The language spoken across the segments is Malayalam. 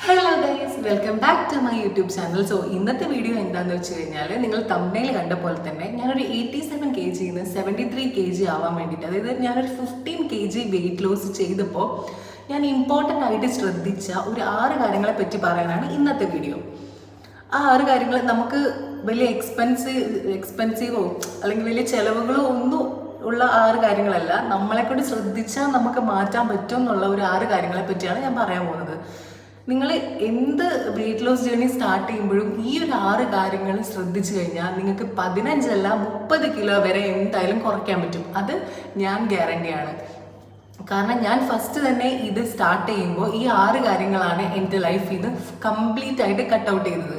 Hello guys welcome back to my YouTube channel so ഇന്നത്തെ വീഡിയോ എന്താണെന്ന് വെച്ച് കഴിഞ്ഞാൽ നിങ്ങൾ തമ്മിൽ കണ്ട പോലെ തന്നെ ഞാനൊരു എയ്റ്റി സെവൻ കെ നിന്ന് സെവന്റി ത്രീ കെ ജി ആവാൻ വേണ്ടിയിട്ട് അതായത് ഞാനൊരു fifteen K G weight loss ചെയ്തപ്പോൾ ഞാൻ ഇമ്പോർട്ടന്റ് ആയിട്ട് ശ്രദ്ധിച്ച ഒരു ആറ് കാര്യങ്ങളെ പറ്റി പറയാനാണ് ഇന്നത്തെ വീഡിയോ ആ ആറ് കാര്യങ്ങൾ നമുക്ക് വലിയ എക്സ്പെൻസീവ് എക്സ്പെൻസീവോ അല്ലെങ്കിൽ വലിയ ചിലവുകളോ ഒന്നും ഉള്ള ആറ് കാര്യങ്ങളല്ല. നമ്മളെക്കൊണ്ട് ശ്രദ്ധിച്ചാൽ നമുക്ക് മാറ്റാൻ പറ്റും എന്നുള്ള ഒരു ആറ് കാര്യങ്ങളെ പറ്റിയാണ് ഞാൻ പറയാൻ പോകുന്നത്. നിങ്ങൾ എന്ത് വെയിറ്റ് ലോസ് ജേർണി സ്റ്റാർട്ട് ചെയ്യുമ്പോഴും ഈ ഒരു ആറ് കാര്യങ്ങൾ ശ്രദ്ധിച്ചു കഴിഞ്ഞാൽ നിങ്ങൾക്ക് പതിനഞ്ചല്ല മുപ്പത് കിലോ വരെ എന്തായാലും കുറയ്ക്കാൻ പറ്റും. അത് ഞാൻ ഗ്യാരണ്ടിയാണ് കാരണം ഞാൻ ഫസ്റ്റ് തന്നെ ഇത് സ്റ്റാർട്ട് ചെയ്യുമ്പോൾ ഈ ആറ് കാര്യങ്ങളാണ് എന്റെ ലൈഫിൽ നിന്ന് കംപ്ലീറ്റ് ആയിട്ട് കട്ട് ഔട്ട് ചെയ്തത്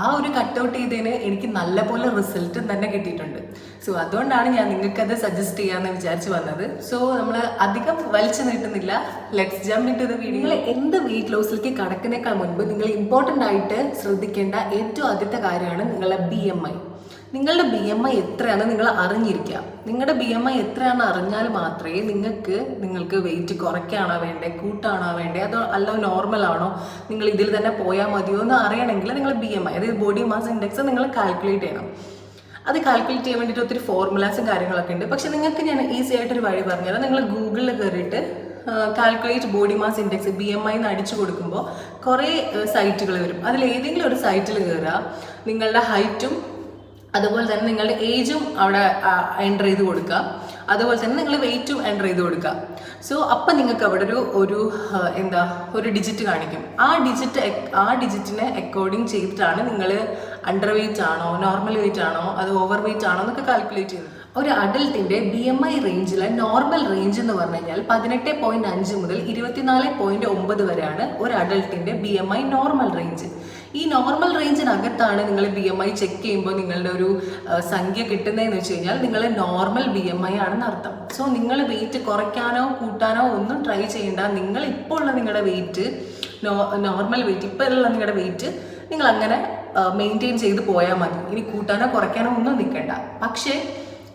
ആ ഒരു കട്ട് ഔട്ട് ചെയ്തതിന് എനിക്ക് നല്ലപോലെ റിസൾട്ടും തന്നെ കിട്ടിയിട്ടുണ്ട്. സോ അതുകൊണ്ടാണ് ഞാൻ നിങ്ങൾക്കത് സജസ്റ്റ് ചെയ്യാമെന്ന് വിചാരിച്ചു വന്നത്. സോ നമ്മൾ അധികം വലിച്ചു നീട്ടുന്നില്ല. Let's jump into the video നിങ്ങൾ എന്ത് വെയിറ്റ് ലോസിലേക്ക് കടക്കുന്നേക്കാൾ മുൻപ് നിങ്ങൾ ഇമ്പോർട്ടന്റ് ആയിട്ട് ശ്രദ്ധിക്കേണ്ട ഏറ്റവും ആദ്യത്തെ കാര്യമാണ് നിങ്ങളുടെ ബി എം ഐ നിങ്ങളുടെ ബി എം ഐ എത്രയാണ് നിങ്ങൾ അറിഞ്ഞിരിക്കുക. നിങ്ങളുടെ ബി എം ഐ എത്രയാണ് അറിഞ്ഞാൽ മാത്രമേ നിങ്ങൾക്ക് നിങ്ങൾക്ക് വെയിറ്റ് കുറയ്ക്കാണോ വേണ്ടേ കൂട്ടാണോ വേണ്ടേ അതോ അല്ല നോർമൽ ആണോ നിങ്ങൾ ഇതിൽ തന്നെ പോയാൽ മതിയോ എന്ന് അറിയണമെങ്കിൽ നിങ്ങൾ ബി എം ഐ അതായത് ബോഡി മാസ് ഇൻഡെക്സ് നിങ്ങൾ കാൽക്കുലേറ്റ് ചെയ്യണം. അത് കാൽക്കുലേറ്റ് ചെയ്യാൻ വേണ്ടിയിട്ട് ഒത്തിരി ഫോർമുലാസും കാര്യങ്ങളൊക്കെ ഉണ്ട്. പക്ഷെ നിങ്ങൾക്ക് ഞാൻ ഈസി ആയിട്ടൊരു വഴി പറഞ്ഞുതരാം. നിങ്ങൾ ഗൂഗിളിൽ കയറിയിട്ട് calculate body mass index B M I എന്ന് അടിച്ചു കൊടുക്കുമ്പോൾ കുറേ സൈറ്റുകൾ വരും. അതിൽ ഏതെങ്കിലും ഒരു സൈറ്റിൽ കയറുക. നിങ്ങളുടെ ഹൈറ്റും അതുപോലെ തന്നെ നിങ്ങളുടെ ഏജും അവിടെ എന്റർ ചെയ്ത് കൊടുക്കുക. അതുപോലെ തന്നെ നിങ്ങൾ വെയിറ്റും എന്റർ ചെയ്ത് കൊടുക്കുക. സോ അപ്പം നിങ്ങൾക്ക് അവിടെ ഒരു ഒരു എന്താ ഒരു ഡിജിറ്റ് കാണിക്കും. ആ ഡിജിറ്റ് ആ ഡിജിറ്റിനെ അക്കോർഡിങ് ചെയ്തിട്ടാണ് നിങ്ങൾ അണ്ടർ വെയിറ്റ് ആണോ നോർമൽ വെയിറ്റ് ആണോ അത് ഓവർ വെയിറ്റ് ആണോ എന്നൊക്കെ കാൽക്കുലേറ്റ് ചെയ്യുന്നത്. ഒരു അഡൽട്ടിന്റെ ബി എം ഐ റേഞ്ചിലെ നോർമൽ റേഞ്ച് എന്ന് പറഞ്ഞു കഴിഞ്ഞാൽ പതിനെട്ട് പോയിന്റ് അഞ്ച് മുതൽ ഇരുപത്തിനാല് പോയിന്റ് ഒമ്പത് വരെയാണ് ഒരു അഡൽട്ടിന്റെ B M I normal range ഈ നോർമൽ റേഞ്ചിനകത്താണ് നിങ്ങൾ ബി എം ഐ ചെക്ക് ചെയ്യുമ്പോൾ നിങ്ങളുടെ ഒരു സംഖ്യ കിട്ടുന്നതെന്ന് വെച്ച് കഴിഞ്ഞാൽ നിങ്ങൾ നോർമൽ ബി എം ഐ ആണെന്ന് അർത്ഥം. സോ നിങ്ങൾ വെയിറ്റ് കുറയ്ക്കാനോ കൂട്ടാനോ ഒന്നും ട്രൈ ചെയ്യേണ്ട. നിങ്ങൾ ഇപ്പോൾ ഉള്ള നിങ്ങളുടെ വെയിറ്റ് നോർമൽ വെയിറ്റ് ഇപ്പോൾ ഉള്ള നിങ്ങളുടെ വെയിറ്റ് നിങ്ങൾ അങ്ങനെ മെയിന്റെയിൻ ചെയ്ത് പോയാൽ മതി. ഇനി കൂട്ടാനോ കുറയ്ക്കാനോ ഒന്നും നിൽക്കേണ്ട. പക്ഷേ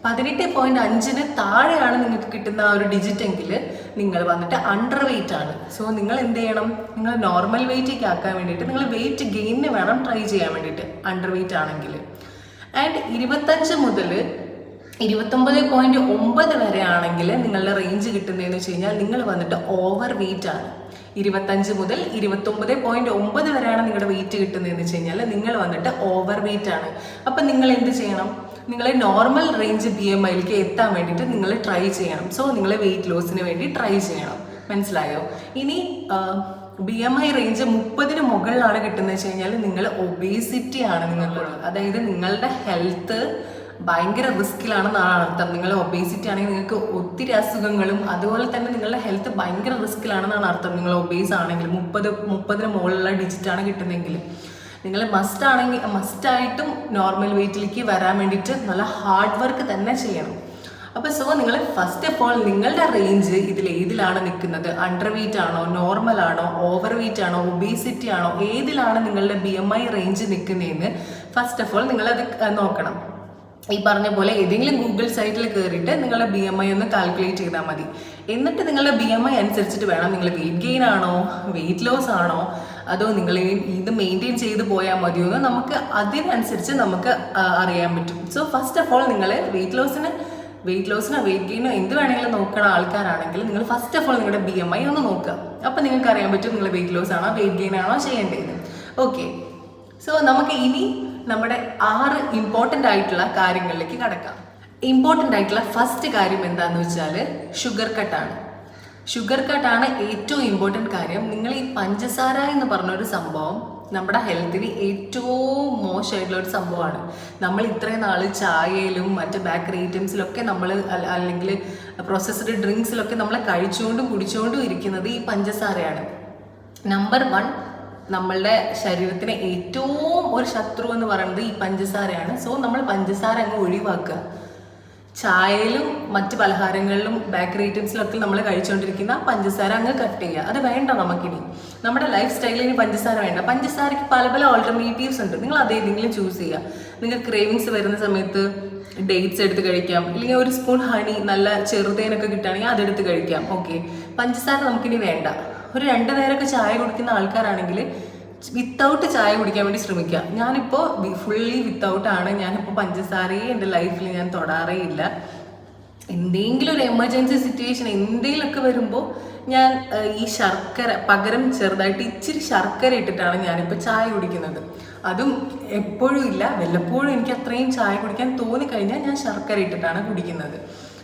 പതിനെട്ട് പോയിന്റ് അഞ്ചിന് താഴെയാണ് നിങ്ങൾക്ക് കിട്ടുന്ന ആ ഒരു ഡിജിറ്റ് എങ്കിൽ നിങ്ങൾ വന്നിട്ട് അണ്ടർ വെയിറ്റ് ആണ്. സോ നിങ്ങൾ എന്ത് ചെയ്യണം? നിങ്ങൾ നോർമൽ വെയിറ്റേക്ക് ആക്കാൻ വേണ്ടിയിട്ട് നിങ്ങൾ വെയിറ്റ് ഗെയിനിന് വേണം ട്രൈ ചെയ്യാൻ വേണ്ടിയിട്ട് അണ്ടർ വെയിറ്റ് ആണെങ്കിൽ. ആൻഡ് ഇരുപത്തഞ്ച് മുതൽ ഇരുപത്തൊമ്പത് പോയിന്റ് ഒമ്പത് വരെ ആണെങ്കിൽ നിങ്ങളുടെ റേഞ്ച് കിട്ടുന്നതെന്ന് വെച്ച് കഴിഞ്ഞാൽ നിങ്ങൾ വന്നിട്ട് ഓവർ വെയിറ്റ് ആണ്. ഇരുപത്തഞ്ച് മുതൽ ഇരുപത്തൊമ്പത് പോയിന്റ് ഒമ്പത് വരെയാണ് നിങ്ങളുടെ വെയിറ്റ് കിട്ടുന്നതെന്ന് വെച്ച് കഴിഞ്ഞാൽ നിങ്ങൾ വന്നിട്ട് ഓവർ വെയിറ്റ് ആണ്. അപ്പം നിങ്ങൾ എന്ത് ചെയ്യണം? നിങ്ങൾ നോർമൽ റേഞ്ച് ബി എം ഐയിലേക്ക് എത്താൻ വേണ്ടിയിട്ട് നിങ്ങൾ ട്രൈ ചെയ്യണം. സോ നിങ്ങൾ വെയിറ്റ് ലോസിന് വേണ്ടി ട്രൈ ചെയ്യണം. മനസ്സിലായോ? ഇനി ബി എം ഐ റേഞ്ച് മുപ്പതിന് മുകളിലാണ് കിട്ടുന്നത് വെച്ച് കഴിഞ്ഞാൽ നിങ്ങൾ ഒബേസിറ്റി ആണ് നിങ്ങൾക്കുള്ളത്. അതായത് നിങ്ങളുടെ ഹെൽത്ത് ഭയങ്കര റിസ്കിലാണെന്നാണ് അർത്ഥം. നിങ്ങൾ ഒബേസിറ്റി ആണെങ്കിൽ നിങ്ങൾക്ക് ഒത്തിരി അസുഖങ്ങളും അതുപോലെ തന്നെ നിങ്ങളുടെ ഹെൽത്ത് ഭയങ്കര റിസ്കിലാണെന്നാണ് അർത്ഥം. നിങ്ങൾ ഒബേസ് ആണെങ്കിൽ മുപ്പത് മുപ്പതിന് മുകളിലുള്ള ഡിജിറ്റാണ് കിട്ടുന്നതെങ്കിൽ. നിങ്ങൾ മസ്റ്റ് ആണെങ്കിൽ മസ്റ്റായിട്ടും നോർമൽ വെയിറ്റിലേക്ക് വരാൻ വേണ്ടിയിട്ട് നല്ല ഹാർഡ് വർക്ക് തന്നെ ചെയ്യണം. അപ്പോൾ സോ നിങ്ങൾ ഫസ്റ്റ് ഓഫ് ഓൾ നിങ്ങളുടെ റേഞ്ച് ഇതിൽ ഏതിലാണ് നിൽക്കുന്നത് അണ്ടർ വെയിറ്റ് ആണോ നോർമൽ ആണോ ഓവർ വെയിറ്റ് ആണോ ഒബീസിറ്റി ആണോ ഏതിലാണ് നിങ്ങളുടെ ബി എം ഐ റേഞ്ച് നിൽക്കുന്നതെന്ന് ഫസ്റ്റ് ഓഫ് ഓൾ നിങ്ങളത് നോക്കണം. ഈ പറഞ്ഞ പോലെ ഏതെങ്കിലും ഗൂഗിൾ സൈറ്റിൽ കയറിയിട്ട് നിങ്ങളുടെ ബി എം ഐ ഒന്ന് കാൽക്കുലേറ്റ് ചെയ്താൽ മതി. എന്നിട്ട് നിങ്ങളുടെ ബി എം ഐ അനുസരിച്ചിട്ട് വേണം നിങ്ങൾ വെയിറ്റ് ഗെയിൻ ആണോ വെയിറ്റ് ലോസ് ആണോ അതോ നിങ്ങൾ ഇത് മെയിന്റെയിൻ ചെയ്ത് പോയാൽ മതിയോ എന്ന് നമുക്ക് അതിനനുസരിച്ച് നമുക്ക് അറിയാൻ പറ്റും. സോ ഫസ്റ്റ് ഓഫ് ഓൾ നിങ്ങൾ വെയിറ്റ് ലോസിന് വെയിറ്റ് ലോസിനോ വെയിറ്റ് ഗെയിനോ എന്ത് വേണമെങ്കിലും നോക്കുന്ന ആൾക്കാരാണെങ്കിൽ നിങ്ങൾ ഫസ്റ്റ് ഓഫ് ഓൾ നിങ്ങളുടെ ബി എം ഐ ഒന്ന് നോക്കുക. അപ്പോൾ നിങ്ങൾക്ക് അറിയാൻ പറ്റും നിങ്ങൾ വെയിറ്റ് ലോസ് ആണോ വെയിറ്റ് ഗെയിൻ ആണോ ചെയ്യേണ്ടത് ഓക്കെ സോ നമുക്ക് ഇനി നമ്മുടെ ആറ് ഇമ്പോർട്ടന്റ് ആയിട്ടുള്ള കാര്യങ്ങളിലേക്ക് കടക്കാം. ഇമ്പോർട്ടന്റ് ആയിട്ടുള്ള ഫസ്റ്റ് കാര്യം എന്താണെന്ന് വെച്ചാൽ ഷുഗർ കട്ടാണ് ഷുഗർ കട്ടാണ് ഏറ്റവും ഇമ്പോർട്ടന്റ് കാര്യം. നിങ്ങൾ ഈ പഞ്ചസാര എന്ന് പറഞ്ഞൊരു സംഭവം നമ്മുടെ ഹെൽത്തിന് ഏറ്റവും മോശമായിട്ടുള്ള ഒരു സംഭവമാണ്. നമ്മൾ ഇത്രയും നാൾ ചായയിലും മറ്റ് ബേക്കറി ഐറ്റംസിലൊക്കെ നമ്മൾ അല്ലെങ്കിൽ പ്രോസസ്ഡ് ഡ്രിങ്ക്സിലൊക്കെ നമ്മൾ കഴിച്ചുകൊണ്ടും കുടിച്ചുകൊണ്ടും ഇരിക്കുന്നത് ഈ പഞ്ചസാരയാണ്. നമ്പർ വൺ നമ്മളുടെ ശരീരത്തിന് ഏറ്റവും ഒരു ശത്രു എന്ന് പറയുന്നത് ഈ പഞ്ചസാരയാണ്. സോ നമ്മൾ പഞ്ചസാര അങ്ങ് ഒഴിവാക്കുക. ചായയിലും മറ്റ് പലഹാരങ്ങളിലും ബേക്കറി ഐറ്റംസിലൊക്കെ നമ്മൾ കഴിച്ചുകൊണ്ടിരിക്കുന്ന പഞ്ചസാര അങ്ങ് കട്ട് ചെയ്യുക. അത് വേണ്ട നമുക്കിനി. നമ്മുടെ ലൈഫ് സ്റ്റൈലിൽ ഇനി പഞ്ചസാര വേണ്ട. പഞ്ചസാരയ്ക്ക് പല പല ഓൾട്ടർനേറ്റീവ്സ് ഉണ്ട്. നിങ്ങൾ അത് ഏതെങ്കിലും ചൂസ് ചെയ്യുക. നിങ്ങൾക്ക് ക്രേവിങ്സ് വരുന്ന സമയത്ത് ഡേറ്റ്സ് എടുത്ത് കഴിക്കാം. അല്ലെങ്കിൽ ഒരു സ്പൂൺ ഹണി നല്ല ചെറുതേനൊക്കെ കിട്ടുകയാണെങ്കിൽ അതെടുത്ത് കഴിക്കാം. ഓക്കെ പഞ്ചസാര നമുക്കിനി വേണ്ട. ഒരു രണ്ട് നേരമൊക്കെ ചായ കുടിക്കുന്ന ആൾക്കാരാണെങ്കിൽ വിത്തൗട്ട് ചായ കുടിക്കാൻ വേണ്ടി ശ്രമിക്കുക. ഞാനിപ്പോൾ ഫുള്ളി ആണ്. ഞാനിപ്പോൾ പഞ്ചസാരയെ എന്റെ ലൈഫിൽ ഞാൻ തൊടാറേ ഇല്ല. എന്തെങ്കിലും ഒരു എമർജൻസി സിറ്റുവേഷൻ എന്തെങ്കിലുമൊക്കെ വരുമ്പോൾ ഞാൻ ഈ ശർക്കര പകരം ചെറുതായിട്ട് ഇച്ചിരി ശർക്കര ഇട്ടിട്ടാണ് ഞാനിപ്പോൾ ചായ കുടിക്കുന്നത്. അതും എപ്പോഴും ഇല്ല. വല്ലപ്പോഴും എനിക്ക് അത്രയും ചായ കുടിക്കാൻ തോന്നിക്കഴിഞ്ഞാൽ ഞാൻ ശർക്കര ഇട്ടിട്ടാണ് കുടിക്കുന്നത്.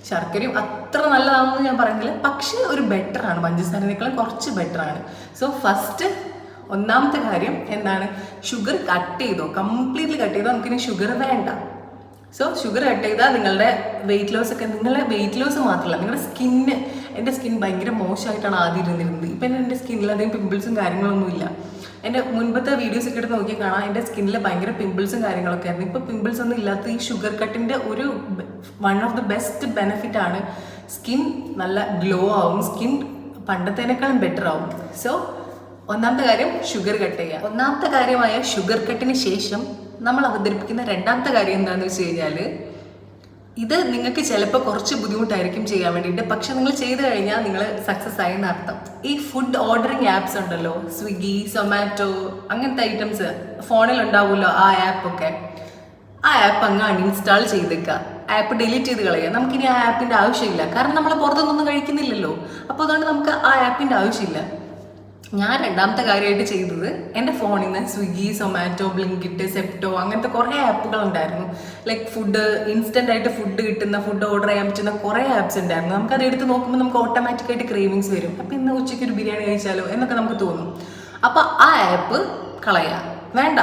ശർക്കരയും അത്ര നല്ലതാണെന്ന് ഞാൻ പറയുന്നില്ല പക്ഷേ ഒരു ബെറ്ററാണ് പഞ്ചസാരനേക്കാളും കുറച്ച് ബെറ്ററാണ് സോ ഫസ്റ്റ് ഒന്നാമത്തെ കാര്യം എന്താണ്? ഷുഗർ കട്ട് ചെയ്തോ? കംപ്ലീറ്റ്ലി കട്ട് ചെയ്തോ? നമുക്കിനി ഷുഗർ വേണ്ട. സോ ഷുഗർ കട്ട് ചെയ്താൽ നിങ്ങളുടെ വെയിറ്റ് ലോസ് ഒക്കെ നിങ്ങളുടെ വെയിറ്റ് ലോസ് മാത്രമല്ല നിങ്ങളുടെ സ്കിന്ന് എന്റെ സ്കിൻ ഭയങ്കര മോശമായിട്ടാണ് ആദ്യം ഇരുന്നിരുന്നത്. ഇപ്പം എന്റെ സ്കിന്നിൽ അധികം പിമ്പിൾസും കാര്യങ്ങളൊന്നുമില്ല എന്റെ മുൻപത്തെ വീഡിയോസ് ഒക്കെ എടുത്ത് നോക്കിയാൽ കാണാം എന്റെ സ്കിന്നിൽ ഭയങ്കര പിമ്പിൾസും കാര്യങ്ങളൊക്കെ ആയിരുന്നു. ഇപ്പോൾ പിമ്പിൾസ് ഒന്നും ഇല്ലാത്ത ഈ ഷുഗർ കട്ടിന്റെ ഒരു one of the best benefit ആണ് സ്കിൻ നല്ല ഗ്ലോ ആവും സ്കിൻ പണ്ടത്തേനേക്കാളും ബെറ്റർ ആവും. സോ ഒന്നാമത്തെ കാര്യം ഷുഗർ കട്ട് ചെയ്യുക. ഒന്നാമത്തെ കാര്യമായ ഷുഗർ കട്ടിന് ശേഷം നമ്മൾ അവതരിപ്പിക്കുന്ന രണ്ടാമത്തെ കാര്യം എന്താണെന്ന് വെച്ച് കഴിഞ്ഞാൽ ഇത് നിങ്ങൾക്ക് ചിലപ്പോൾ കുറച്ച് ബുദ്ധിമുട്ടായിരിക്കും ചെയ്യാൻ വേണ്ടിയിട്ട്. പക്ഷെ നിങ്ങൾ ചെയ്തു കഴിഞ്ഞാൽ നിങ്ങൾ സക്സസ് ആയി എന്നർത്ഥം ഈ ഫുഡ് ഓർഡറിങ് ആപ്സ് ഉണ്ടല്ലോ സ്വിഗ്ഗി സൊമാറ്റോ അങ്ങനത്തെ ഐറ്റംസ് ഫോണിൽ ഉണ്ടാവുമല്ലോ ആ ആപ്പൊക്കെ ആ ആപ്പ് അങ്ങ് അൺഇൻസ്റ്റാൾ ചെയ്തേക്കുക ആപ്പ് ഡിലീറ്റ് ചെയ്ത് കളയുക. നമുക്കിനി ആ ആപ്പിന്റെ ആവശ്യമില്ല. കാരണം നമ്മൾ പുറത്തുനിന്നൊന്നും കഴിക്കുന്നില്ലല്ലോ. അപ്പോൾ അതുകൊണ്ട് നമുക്ക് ആ ആപ്പിന്റെ ആവശ്യമില്ല. ഞാൻ രണ്ടാമത്തെ കാര്യമായിട്ട് ചെയ്തത് എന്റെ ഫോണിൽ നിന്ന് സ്വിഗ്ഗി സൊമാറ്റോ ബ്ലിങ്കിറ്റ് സെപ്റ്റോ അങ്ങനത്തെ കുറേ ആപ്പുകൾ ഉണ്ടായിരുന്നു. ലൈക്ക് ഫുഡ് ഇൻസ്റ്റന്റ് ആയിട്ട് ഫുഡ് കിട്ടുന്ന ഫുഡ് ഓർഡർ ചെയ്യാൻ പറ്റുന്ന കുറേ ആപ്സ് ഉണ്ടായിരുന്നു. നമുക്ക് അത് എടുത്ത് നോക്കുമ്പോൾ നമുക്ക് ഓട്ടോമാറ്റിക്കായിട്ട് ക്രേവിങ്സ് വരും. അപ്പോൾ ഇന്ന് ഉച്ചയ്ക്ക് ഒരു ബിരിയാണി കഴിച്ചാലോ എന്നൊക്കെ നമുക്ക് തോന്നും. അപ്പോൾ ആ ആപ്പ് കളയുക വേണ്ട.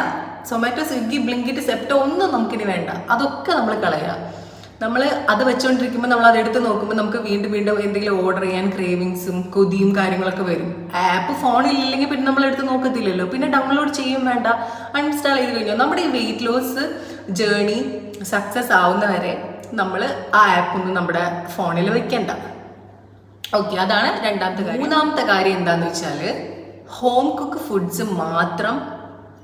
സൊമാറ്റോ സ്വിഗ്ഗി ബ്ലിങ്കിറ്റ് സെപ്റ്റോ ഒന്നും നമുക്കിനി വേണ്ട. അതൊക്കെ നമ്മൾ കളയുക നമ്മൾ അത് വെച്ചുകൊണ്ടിരിക്കുമ്പോൾ നമ്മൾ അത് എടുത്ത് നോക്കുമ്പോൾ നമുക്ക് വീണ്ടും വീണ്ടും എന്തെങ്കിലും ഓർഡർ ചെയ്യാൻ ക്രേവിങ്സും കൊതിയും കാര്യങ്ങളൊക്കെ വരും. ആപ്പ് ഫോണിലില്ലെങ്കിൽ പിന്നെ നമ്മൾ എടുത്ത് നോക്കത്തില്ലല്ലോ. പിന്നെ ഡൗൺലോഡ് ചെയ്യും വേണ്ട. അൺഇൻസ്റ്റാൾ ചെയ്ത് കഴിഞ്ഞാൽ നമ്മുടെ ഈ വെയിറ്റ് ലോസ് ജേണി സക്സസ് ആവുന്നവരെ നമ്മൾ ആ ആപ്പ് ഒന്നും നമ്മുടെ ഫോണിൽ വെക്കണ്ട. ഓക്കെ അതാണ് രണ്ടാമത്തെ കാര്യം. മൂന്നാമത്തെ കാര്യം എന്താന്ന് വെച്ചാൽ ഹോം കുക്ക് ഫുഡ്സ് മാത്രം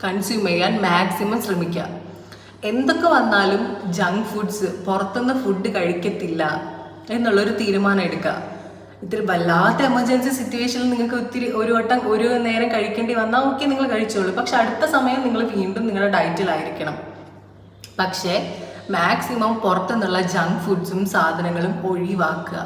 കൺസ്യൂം ചെയ്യാൻ മാക്സിമം ശ്രമിക്കുക എന്തൊക്കെ വന്നാലും ജങ്ക് ഫുഡ്സ് പുറത്തുനിന്ന് ഫുഡ് കഴിക്കത്തില്ല എന്നുള്ളൊരു തീരുമാനം എടുക്കുക. ഇത്തിരി വല്ലാത്ത എമർജൻസി സിറ്റുവേഷനിൽ നിങ്ങൾക്ക് ഒത്തിരി ഒരു വട്ടം ഒരു നേരം കഴിക്കേണ്ടി വന്നാൽ ഓക്കെ നിങ്ങൾ കഴിച്ചോളൂ. പക്ഷെ അടുത്ത സമയം നിങ്ങൾ വീണ്ടും നിങ്ങളുടെ ഡയറ്റിലായിരിക്കണം പക്ഷേ മാക്സിമം പുറത്തുനിന്നുള്ള ജങ്ക് ഫുഡ്സും സാധനങ്ങളും ഒഴിവാക്കുക.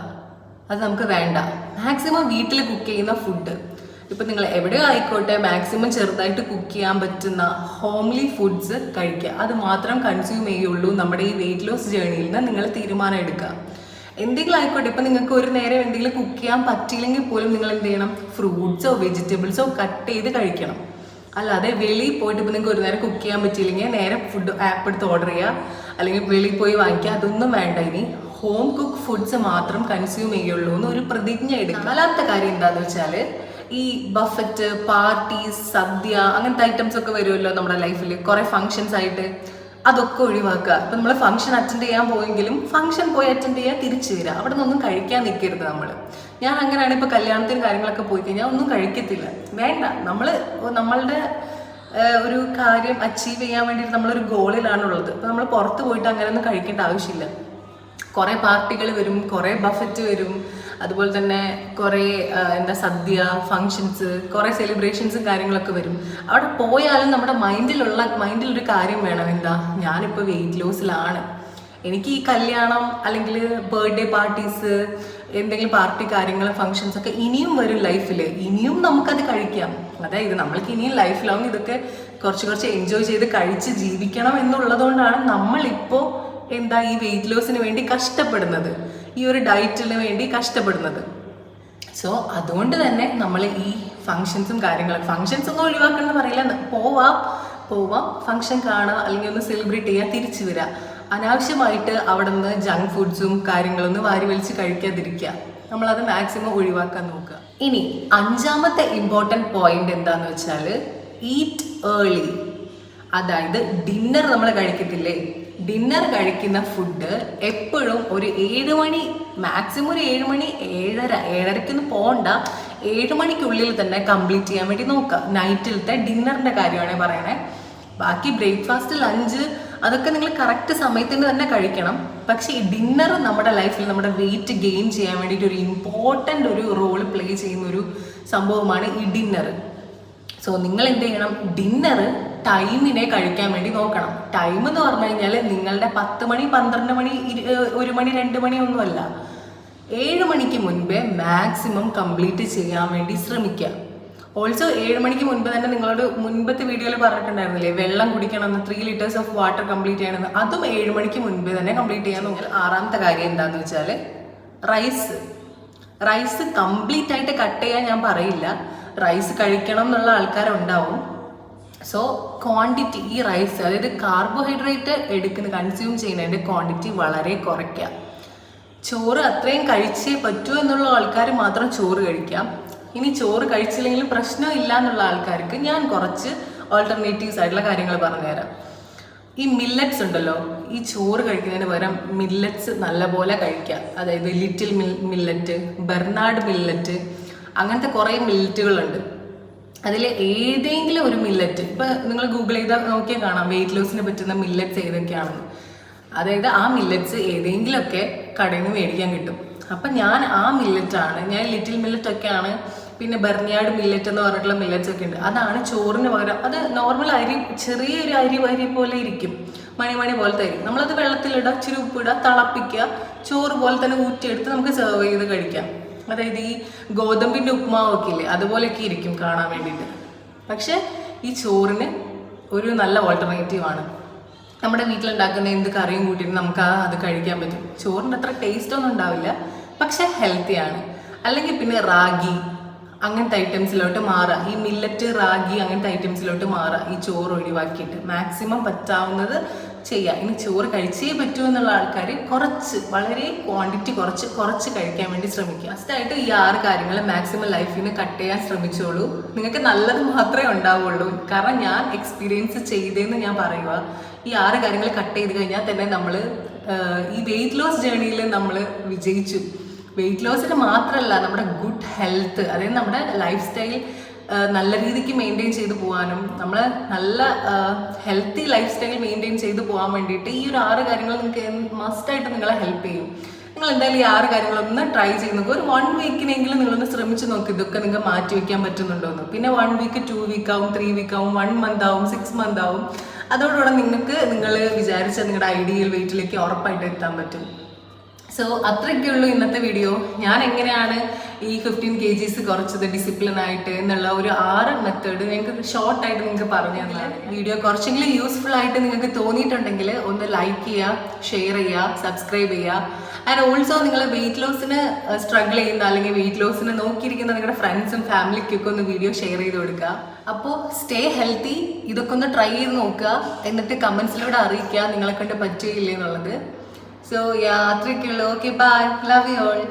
അത് നമുക്ക് വേണ്ട. മാക്സിമം വീട്ടിൽ കുക്ക് ചെയ്യുന്ന ഫുഡ് ഇപ്പം നിങ്ങൾ എവിടെ ആയിക്കോട്ടെ മാക്സിമം ചെറുതായിട്ട് കുക്ക് ചെയ്യാൻ പറ്റുന്ന ഹോംലി ഫുഡ്സ് കഴിക്കുക. അത് മാത്രം കൺസ്യൂം ചെയ്യുള്ളൂ നമ്മുടെ ഈ വെയിറ്റ് ലോസ് ജേണിയിൽ നിന്ന് നിങ്ങൾ തീരുമാനം എടുക്കുക. എന്തെങ്കിലും ആയിക്കോട്ടെ ഇപ്പം നിങ്ങൾക്ക് ഒരു നേരം എന്തെങ്കിലും കുക്ക് ചെയ്യാൻ പറ്റിയില്ലെങ്കിൽ പോലും നിങ്ങൾ എന്ത് ചെയ്യണം? ഫ്രൂട്ട്സോ വെജിറ്റബിൾസോ കട്ട് ചെയ്ത് കഴിക്കണം. അല്ലാതെ വെളിയിൽ പോയിട്ട് ഇപ്പം നിങ്ങൾക്ക് ഒരു നേരം കുക്ക് ചെയ്യാൻ പറ്റിയില്ലെങ്കിൽ നേരെ ഫുഡ് ആപ്പ് എടുത്ത് ഓർഡർ ചെയ്യുക. അല്ലെങ്കിൽ വെളിയിൽ പോയി വാങ്ങിക്കുക. അതൊന്നും വേണ്ട. ഇനി ഹോം കുക്ക് ഫുഡ്സ് മാത്രം കൺസ്യൂം ചെയ്യുള്ളൂ എന്ന് ഒരു പ്രതിജ്ഞ എടുക്കുക. നാലാമത്തെ കാര്യം എന്താണെന്ന് വെച്ചാൽ ഈ ബഫറ്റ് പാർട്ടീസ് സദ്യ അങ്ങനത്തെ ഐറ്റംസ് ഒക്കെ വരുമല്ലോ നമ്മുടെ ലൈഫിൽ കുറേ ഫങ്ഷൻസ് ആയിട്ട് അതൊക്കെ ഒഴിവാക്കുക. ഇപ്പം നമ്മൾ ഫംഗ്ഷൻ അറ്റൻഡ് ചെയ്യാൻ പോയെങ്കിലും ഫംഗ്ഷൻ പോയി അറ്റൻഡ് ചെയ്യുക തിരിച്ചു വരിക. അവിടെ നിന്നൊന്നും കഴിക്കാൻ നിൽക്കരുത് നമ്മൾ ഞാൻ അങ്ങനെയാണ് ഇപ്പോൾ കല്യാണത്തിന് കാര്യങ്ങളൊക്കെ പോയി കഴിഞ്ഞാൽ ഒന്നും കഴിക്കത്തില്ല. വേണ്ട. നമ്മൾ നമ്മളുടെ ഒരു കാര്യം അച്ചീവ് ചെയ്യാൻ വേണ്ടിയിട്ട് നമ്മളൊരു ഗോളിലാണുള്ളത് അപ്പോൾ നമ്മൾ പുറത്ത് പോയിട്ട് അങ്ങനെ ഒന്നും കഴിക്കേണ്ട ആവശ്യമില്ല. കുറേ പാർട്ടികൾ വരും കുറേ ബഫറ്റ് വരും. അതുപോലെ തന്നെ കുറേ എന്താ സദ്യ ഫങ്ഷൻസ് കുറേ സെലിബ്രേഷൻസും കാര്യങ്ങളൊക്കെ വരും. അവിടെ പോയാലും നമ്മുടെ മൈൻഡിലുള്ള മൈൻഡിലൊരു കാര്യം വേണം. എന്താ? ഞാനിപ്പോൾ വെയിറ്റ് ലോസിലാണ് എനിക്ക് ഈ കല്യാണം അല്ലെങ്കിൽ ബർത്ത്ഡേ പാർട്ടീസ് എന്തെങ്കിലും പാർട്ടി കാര്യങ്ങൾ ഫങ്ഷൻസ് ഒക്കെ ഇനിയും വരും ലൈഫിൽ ഇനിയും നമുക്കത് കഴിക്കാം. അതായത് നമ്മൾക്ക് ഇനിയും ലൈഫ് ലോങ് ഇതൊക്കെ കുറച്ച് കുറച്ച് എൻജോയ് ചെയ്ത് കഴിച്ച് ജീവിക്കണം എന്നുള്ളതുകൊണ്ടാണ് നമ്മളിപ്പോൾ എന്താ ഈ വെയിറ്റ് ലോസിന് വേണ്ടി കഷ്ടപ്പെടുന്നത്. ഈ ഒരു ഡയറ്റിന് വേണ്ടി കഷ്ടപ്പെടുന്നത്. സോ അതുകൊണ്ട് തന്നെ നമ്മൾ ഈ ഫങ്ഷൻസും കാര്യങ്ങളും ഫങ്ഷൻസ് ഒന്നും ഒഴിവാക്കണം പറയില്ല. പോവാം പോവാം ഫങ്ഷൻ കാണുക അല്ലെങ്കിൽ ഒന്ന് സെലിബ്രേറ്റ് ചെയ്യുക തിരിച്ചു വരിക അനാവശ്യമായിട്ട് അവിടെ നിന്ന് ജങ്ക് ഫുഡ്സും കാര്യങ്ങളൊന്നും വാരി വലിച്ച് കഴിക്കാതിരിക്കുക. നമ്മളത് മാക്സിമം ഒഴിവാക്കാൻ നോക്കുക. ഇനി അഞ്ചാമത്തെ ഇമ്പോർട്ടന്റ് പോയിന്റ് എന്താന്ന് വെച്ചാൽ ഈറ്റ് ഏർലി അതായത് ഡിന്നർ നമ്മൾ കഴിക്കത്തില്ലേ? ഡിന്നർ കഴിക്കുന്ന ഫുഡ് എപ്പോഴും ഒരു ഏഴ് മണി മാക്സിമം ഒരു ഏഴ് മണി ഏഴര ഏഴരയ്ക്കൊന്നും പോകണ്ട ഏഴ് മണിക്കുള്ളിൽ തന്നെ കംപ്ലീറ്റ് ചെയ്യാൻ വേണ്ടി നോക്കുക നൈറ്റിലത്തെ ഡിന്നറിന്റെ കാര്യമാണ് പറയണേ. ബാക്കി ബ്രേക്ക്ഫാസ്റ്റ് ലഞ്ച് അതൊക്കെ നിങ്ങൾ കറക്റ്റ് സമയത്തിന് തന്നെ കഴിക്കണം. പക്ഷേ ഈ ഡിന്നർ നമ്മുടെ ലൈഫിൽ നമ്മുടെ വെയിറ്റ് ഗെയിൻ ചെയ്യാൻ വേണ്ടിയിട്ട് ഒരു ഇമ്പോർട്ടന്റ് ഒരു റോൾ പ്ലേ ചെയ്യുന്ന ഒരു സംഭവമാണ് ഈ ഡിന്നർ സോ നിങ്ങൾ എന്ത് ചെയ്യണം? ഡിന്നർ ടൈമിനെ കഴിക്കാൻ വേണ്ടി നോക്കണം. ടൈം എന്ന് പറഞ്ഞു കഴിഞ്ഞാൽ നിങ്ങളുടെ പത്ത് മണി പന്ത്രണ്ട് മണി ഒരു മണി രണ്ട് മണി ഒന്നുമല്ല. ഏഴ് മണിക്ക് മുൻപേ മാക്സിമം കംപ്ലീറ്റ് ചെയ്യാൻ വേണ്ടി ശ്രമിക്കുക. ഓൾസോ ഏഴ് മണിക്ക് മുൻപ് തന്നെ നിങ്ങളോട് മുൻപത്തെ വീഡിയോയിൽ പറഞ്ഞിട്ടുണ്ടായിരുന്നില്ലേ? വെള്ളം കുടിക്കണം three litres of water complete ചെയ്യണമെന്ന്. അതും ഏഴ് മണിക്ക് മുൻപ് തന്നെ കംപ്ലീറ്റ് ചെയ്യാൻ നോക്കിയാൽ ആറാമത്തെ കാര്യം എന്താണെന്ന് വെച്ചാൽ റൈസ് റൈസ് കംപ്ലീറ്റ് ആയിട്ട് കട്ട് ചെയ്യാൻ ഞാൻ പറയില്ല. റൈസ് കഴിക്കണം എന്നുള്ള ആൾക്കാരുണ്ടാവും. സോ ക്വാണ്ടിറ്റി ഈ റൈസ് അതായത് കാർബോഹൈഡ്രേറ്റ് എടുക്കുന്ന കൺസ്യൂം ചെയ്യുന്നതിന്റെ ക്വാണ്ടിറ്റി വളരെ കുറയ്ക്കുക. ചോറ് അത്രയും കഴിച്ചേ പറ്റൂ എന്നുള്ള ആൾക്കാർ മാത്രം ചോറ് കഴിക്കാം ഇനി ചോറ് കഴിച്ചില്ലെങ്കിലും പ്രശ്നമില്ല എന്നുള്ള ആൾക്കാർക്ക് ഞാൻ കുറച്ച് ഓൾട്ടർനേറ്റീവ്സ് ആയിട്ടുള്ള കാര്യങ്ങൾ പറഞ്ഞുതരാം. ഈ മില്ലറ്റ്സ് ഉണ്ടല്ലോ ഈ ചോറ് കഴിക്കുന്നതിന് പകരം മില്ലറ്റ്സ് നല്ലപോലെ കഴിക്കാം അതായത് little mil millet barnyard millet അങ്ങനത്തെ കുറേ മില്ലറ്റുകളുണ്ട് അതിൽ ഏതെങ്കിലും ഒരു മില്ലറ്റ് ഇപ്പം നിങ്ങൾ ഗൂഗിൾ ചെയ്താൽ നോക്കിയാൽ കാണാം വെയിറ്റ് ലോസിന് പറ്റുന്ന മില്ലറ്റ്സ് ഏതൊക്കെയാണെന്ന്. അതായത് ആ മില്ലറ്റ്സ് ഏതെങ്കിലുമൊക്കെ കടയിൽ നിന്ന് മേടിക്കാൻ കിട്ടും. അപ്പം ഞാൻ ആ മില്ലറ്റാണ് ഞാൻ ലിറ്റിൽ മില്ലറ്റ് ഒക്കെയാണ് പിന്നെ ബർണിയാട് മില്ലറ്റ് എന്ന് പറഞ്ഞിട്ടുള്ള മില്ലറ്റ്സ് ഒക്കെ ഉണ്ട്. അതാണ് ചോറിന് പകരം അത് നോർമൽ അരി ചെറിയൊരു അരി അരി പോലെ ഇരിക്കും. മണിമണി മണി പോലത്തെ അരി. നമ്മളത് വെള്ളത്തിലിടുക ഇച്ചിരി തിളപ്പിക്കുക ചോറ് പോലെ തന്നെ ഊറ്റിയെടുത്ത് നമുക്ക് സെർവ് ചെയ്ത് കഴിക്കാം. അതായത് ഈ ഗോതമ്പിന്റെ ഉപ്മാവൊക്കെ ഇല്ലേ അതുപോലെയൊക്കെ ഇരിക്കും കാണാൻ വേണ്ടിയിട്ട്. പക്ഷേ ഈ ചോറിന് ഒരു നല്ല ഓൾട്ടർനേറ്റീവ് ആണ്. നമ്മുടെ വീട്ടിലുണ്ടാക്കുന്ന എന്ത് കറിയും കൂട്ടിയിട്ട് നമുക്ക് അത് കഴിക്കാൻ പറ്റും. ചോറിന്റെ അത്ര ടേസ്റ്റ് ഒന്നും ഉണ്ടാവില്ല പക്ഷെ ഹെൽത്തിയാണ് അല്ലെങ്കിൽ പിന്നെ റാഗി അങ്ങനത്തെ ഐറ്റംസിലോട്ട് മാറുക ഈ മില്ലറ്റ് റാഗി അങ്ങനത്തെ ഐറ്റംസിലോട്ട് മാറുക ഈ ചോറ് ഒഴിവാക്കിയിട്ട് മാക്സിമം പറ്റാവുന്നത് ചെയ്യുക ഇനി ചോറ് കഴിച്ചേ പറ്റൂ എന്നുള്ള ആൾക്കാർ കുറച്ച് വളരെ ക്വാണ്ടിറ്റി കുറച്ച് കുറച്ച് കഴിക്കാൻ വേണ്ടി ശ്രമിക്കുക. ഫസ്റ്റായിട്ട് ഈ ആറ് കാര്യങ്ങൾ മാക്സിമം ലൈഫിൽ നിന്ന് കട്ട് ചെയ്യാൻ ശ്രമിച്ചോളൂ. നിങ്ങൾക്ക് നല്ലത് മാത്രമേ ഉണ്ടാവുള്ളൂ. കാരണം ഞാൻ എക്സ്പീരിയൻസ് ചെയ്തതെന്ന് ഞാൻ പറയുക ഈ ആറ് കാര്യങ്ങൾ കട്ട് ചെയ്ത് കഴിഞ്ഞാൽ തന്നെ നമ്മൾ ഈ വെയിറ്റ് ലോസ് ജേണിയിൽ നമ്മൾ വിജയിച്ചു. വെയിറ്റ് ലോസിന് മാത്രമല്ല നമ്മുടെ ഗുഡ് ഹെൽത്ത് അതായത് നമ്മുടെ ലൈഫ് സ്റ്റൈൽ നല്ല രീതിക്ക് മെയിന്റെയിൻ ചെയ്തു പോകാനും നമ്മൾ നല്ല ഹെൽത്തി ലൈഫ് സ്റ്റൈൽ മെയിന്റെയിൻ ചെയ്തു പോകാൻ വേണ്ടിയിട്ട് ഈ ഒരു ആറ് കാര്യങ്ങൾ നിങ്ങൾക്ക് മസ്റ്റായിട്ട് നിങ്ങളെ ഹെൽപ്പ് ചെയ്യും. നിങ്ങൾ എന്തായാലും ഈ ആറ് കാര്യങ്ങളൊന്ന് ട്രൈ ചെയ്ത് നോക്കുക ഒരു വൺ വീക്കിനെങ്കിലും നിങ്ങളൊന്ന് ശ്രമിച്ച് നോക്ക് ഇതൊക്കെ നിങ്ങൾക്ക് മാറ്റി വയ്ക്കാൻ പറ്റുന്നുണ്ടോ എന്ന് പിന്നെ വൺ വീക്ക് ടു വീക്ക് ആവും ത്രീ വീക്ക് ആവും വൺ മന്ത് ആവും സിക്സ് മന്ത് ആവും. അതോടുകൂടെ നിങ്ങൾക്ക് നിങ്ങൾ വിചാരിച്ച നിങ്ങളുടെ ഐഡിയൽ വെയിറ്റിലേക്ക് ഉറപ്പായിട്ട് എത്താൻ പറ്റും. സോ അത്രയ്ക്കുള്ളൂ ഇന്നത്തെ വീഡിയോ ഞാൻ എങ്ങനെയാണ് ഈ ഫിഫ്റ്റീൻ കെ ജീസ് കുറച്ചത് ഡിസിപ്ലിൻ ആയിട്ട് എന്നുള്ള ഒരു ആറ് മെത്തേഡ് ഞങ്ങൾക്ക് ഷോർട്ട് ആയിട്ട് നിങ്ങൾക്ക് പറഞ്ഞു തന്നെ വീഡിയോ കുറച്ചെങ്കിലും യൂസ്ഫുൾ ആയിട്ട് നിങ്ങൾക്ക് തോന്നിയിട്ടുണ്ടെങ്കിൽ ഒന്ന് ലൈക്ക് ചെയ്യുക ഷെയർ ചെയ്യുക സബ്സ്ക്രൈബ് ചെയ്യുക ആൻഡ് ഓൾസോ നിങ്ങൾ വെയിറ്റ് ലോസിന് സ്ട്രഗിൾ ചെയ്യുന്ന അല്ലെങ്കിൽ വെയിറ്റ് ലോസിന് നോക്കിയിരിക്കുന്ന നിങ്ങളുടെ ഫ്രണ്ട്സും ഫാമിലിക്കൊക്കെ ഒന്ന് വീഡിയോ ഷെയർ ചെയ്ത് കൊടുക്കുക അപ്പോൾ സ്റ്റേ ഹെൽത്തി ഇതൊക്കെ ഒന്ന് ട്രൈ ചെയ്ത് നോക്കുക എന്നിട്ട് കമൻസിലൂടെ അറിയിക്കുക നിങ്ങളെ കൊണ്ട് പറ്റുകയില്ലേ എന്നുള്ളത്. So യാത്രയ്ക്കുള്ളൂ okay bye love you all